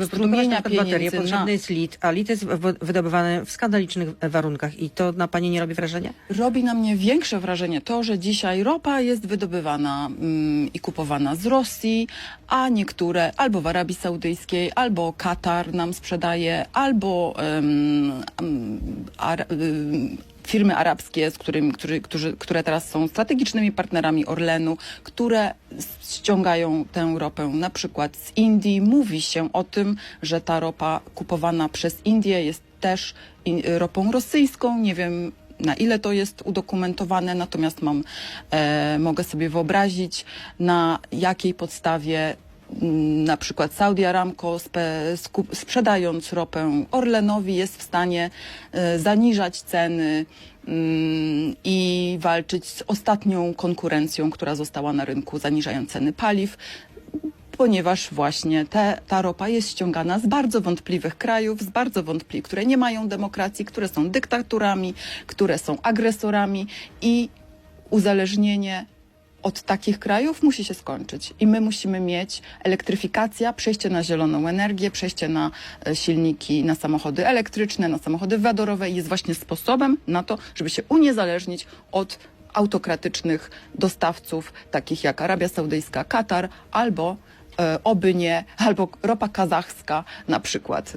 strumienia pieniędzy potrzebny na... jest lit, a lit jest wydobywany w skandalicznych warunkach i to na pani nie robi wrażenia? Robi na mnie większe wrażenie to, że dzisiaj ropa jest wydobywana mm, i kupowana z Rosji, a niektóre albo w Arabii Saudyjskiej, albo Katar nam sprzedaje, albo firmy arabskie, z którymi, którzy, którzy, które teraz są strategicznymi partnerami Orlenu, które ściągają tę ropę na przykład z Indii. Mówi się o tym, że ta ropa kupowana przez Indię jest też ropą rosyjską. Nie wiem, na ile to jest udokumentowane, natomiast mam, e, mogę sobie wyobrazić, na jakiej podstawie na przykład Saudi Aramco sprzedając ropę Orlenowi jest w stanie e, zaniżać ceny mm, i walczyć z ostatnią konkurencją, która została na rynku, zaniżając ceny paliw ponieważ właśnie te, ta ropa jest ściągana z bardzo wątpliwych krajów, z bardzo wątpliwych, które nie mają demokracji, które są dyktaturami, które są agresorami i uzależnienie od takich krajów musi się skończyć. I my musimy mieć elektryfikacja, przejście na zieloną energię, przejście na e, silniki, na samochody elektryczne, na samochody wodorowe jest właśnie sposobem na to, żeby się uniezależnić od autokratycznych dostawców, takich jak Arabia Saudyjska, Katar albo e, oby nie, albo ropa kazachska na przykład.